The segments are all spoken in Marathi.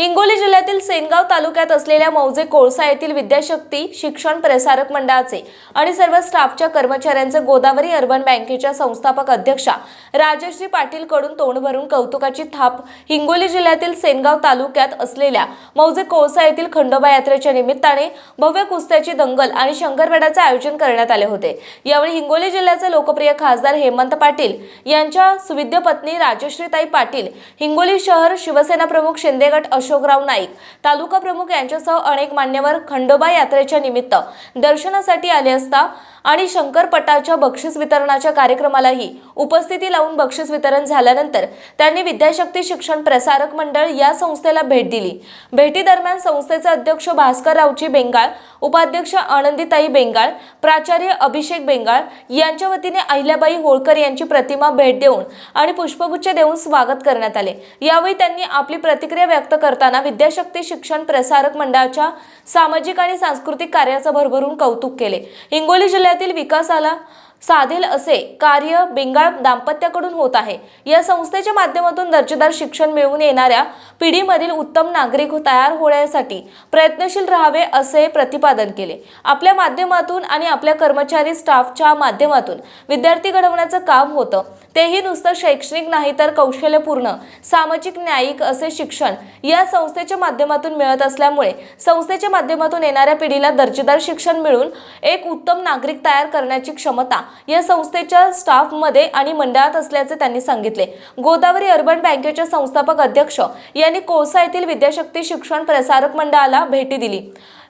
हिंगोली जिल्ह्यातील सेनगाव तालुक्यात असलेल्या मौजे कोळसा येथील विद्याशक्ती शिक्षण प्रसारक मंडळाचे आणि सर्व स्टाफच्या कर्मचाऱ्यांचे गोदावरी अर्बन बँकेच्या संस्थापक अध्यक्षा राजश्री पाटील कडून तोंड भरून कौतुकाची थाप हिंगोली जिल्ह्यातील सेनगाव तालुक्यात असलेल्या मौजे कोळसा येथील खंडोबा यात्रेच्या निमित्ताने भव्य कुस्त्याची दंगल आणि शंकरवेडाचे आयोजन करण्यात आले होते. यावेळी हिंगोली जिल्ह्याचे लोकप्रिय खासदार हेमंत पाटील यांच्या सुविद्य पत्नी राजश्रीताई पाटील हिंगोली शहर शिवसेना प्रमुख शिंदेगट अशोक अशोकराव नाईक तालुका प्रमुख यांच्यासह अनेक मान्यवर खंडोबा यात्रेच्या निमित्त दर्शनासाठी आले असता आणि शंकरपटाच्या बक्षीस वितरणाच्या कार्यक्रमालाही उपस्थिती लावून बक्षीस वितरण झाल्यानंतर त्यांनी विद्याशक्ती शिक्षण प्रसारक मंडळ या संस्थेला भेट दिली. भेटीदरम्यान संस्थेचे अध्यक्ष भास्कर रावची बेंगाळ उपाध्यक्ष आनंदीताई बेंगाळ प्राचार्य अभिषेक बेंगाळ यांच्या वतीने अहिल्याबाई होळकर यांची प्रतिमा भेट देऊन आणि पुष्पगुच्छ देऊन स्वागत करण्यात आले. यावेळी त्यांनी आपली प्रतिक्रिया व्यक्त करताना विद्याशक्ती शिक्षण प्रसारक मंडळाच्या सामाजिक आणि सांस्कृतिक कार्याचं भरभरून कौतुक केले. हिंगोली जिल्ह्यात जिल्ह्यातील विकासाला साधेल असे कार्य बेंगाळ दाम्पत्याकडून होत आहे. या संस्थेच्या माध्यमातून दर्जेदार शिक्षण मिळवून येणाऱ्या पिढीमधील उत्तम नागरिक तयार होण्यासाठी प्रयत्नशील राहावे असे प्रतिपादन केले. आपल्या माध्यमातून आणि आपल्या कर्मचारी स्टाफच्या माध्यमातून विद्यार्थी घडवण्याचं काम होतं. तेही नुसतं शैक्षणिक नाही तर कौशल्यपूर्ण सामाजिक न्यायिक असे शिक्षण या संस्थेच्या माध्यमातून मिळत असल्यामुळे संस्थेच्या माध्यमातून येणाऱ्या पिढीला दर्जेदार शिक्षण मिळून एक उत्तम नागरिक तयार करण्याची क्षमता या संस्थेच्या स्टाफमध्ये आणि मंडळात असल्याचे त्यांनी सांगितले. गोदावरी अर्बन बँकेच्या संस्थापक अध्यक्ष यांनी कोळसा येथील विद्याशक्ती शिक्षण प्रसारक मंडळाला भेटी दिली.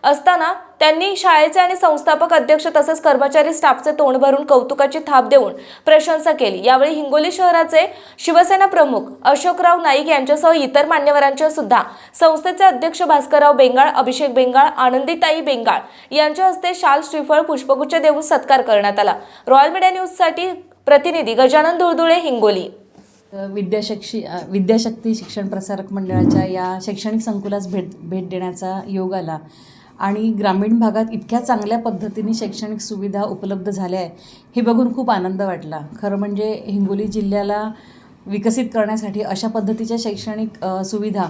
असताना त्यांनी शाळेचे आणि संस्थापक अध्यक्ष तसेच कर्मचारी स्टाफचे तोंड भरून कौतुकाची थाप देऊन प्रशंसा केली. यावेळी हिंगोली शहराचे शिवसेना प्रमुख अशोकराव नाईक यांच्यासह इतर मान्यवरांच्या सुद्धा संस्थेचे अध्यक्ष भास्करराव बेंगाळ अभिषेक बेंगाळ आनंदीताई बेंगाळ यांच्या हस्ते शाल श्रीफळ पुष्पगुच्छ देऊन सत्कार करण्यात आला. रॉयल मीडिया न्यूजसाठी प्रतिनिधी गजानन धुळधुळे हिंगोली. विद्याशक्षी विद्याशक्ती शिक्षण प्रसारक मंडळाच्या या शैक्षणिक संकुलास भेट भेट देण्याचा योग आला. आणि ग्रामीण भागात इतक्या चांगल्या पद्धतीने शैक्षणिक सुविधा उपलब्ध झाल्या आहे हे बघून खूप आनंद वाटला. खरं म्हणजे हिंगोली जिल्ह्याला विकसित करण्यासाठी अशा पद्धतीच्या शैक्षणिक सुविधा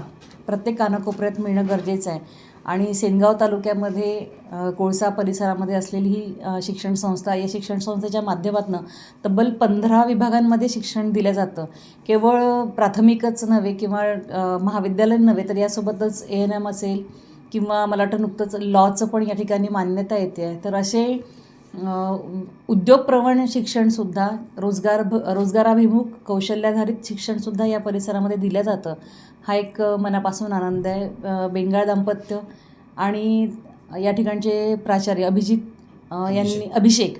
प्रत्येक कानाकोपऱ्यात मिळणं गरजेचं आहे. आणि सेनगाव तालुक्यामध्ये कोळसा परिसरामध्ये असलेली ही शिक्षण संस्था या शिक्षण संस्थेच्या माध्यमातून तब्बल पंधरा विभागांमध्ये शिक्षण दिलं जातं. केवळ प्राथमिकच नव्हे किंवा महाविद्यालयीन महाविद्यालय नव्हे तर यासोबतच ए एन एम असेल किंवा मला वाटतं नुकतंच लॉचं पण या ठिकाणी मान्यता येते आहे. तर असे उद्योगप्रवण शिक्षणसुद्धा रोजगार भ रोजगाराभिमुख कौशल्याधारित शिक्षणसुद्धा या परिसरामध्ये दिलं जातं. हा एक मनापासून आनंद आहे. बेंगाळ दाम्पत्य आणि या ठिकाणचे प्राचार्य अभिजित यांनी अभिषेक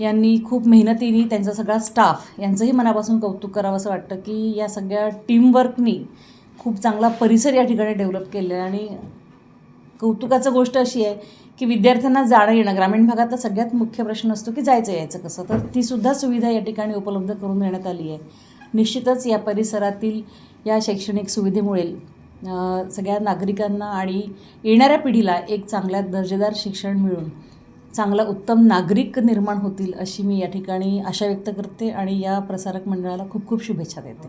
यांनी खूप मेहनतीने त्यांचा सगळा स्टाफ यांचंही मनापासून कौतुक करावं असं वाटतं की या सगळ्या टीमवर्कनी खूप चांगला परिसर या ठिकाणी डेव्हलप केला आहे आणि कौतुकाचं गोष्ट अशी आहे की विद्यार्थ्यांना जाणं येणं ग्रामीण भागातला सगळ्यात मुख्य प्रश्न असतो की जायचं यायचं कसं? तर तीसुद्धा सुविधा या ठिकाणी उपलब्ध करून देण्यात आली आहे. निश्चितच या परिसरातील या शैक्षणिक सुविधेमुळे सगळ्या नागरिकांना आणि येणाऱ्या पिढीला एक चांगल्या दर्जेदार शिक्षण मिळून चांगला उत्तम नागरिक निर्माण होतील अशी मी या ठिकाणी आशा व्यक्त करते आणि या प्रसारक मंडळाला खूप खूप शुभेच्छा देते.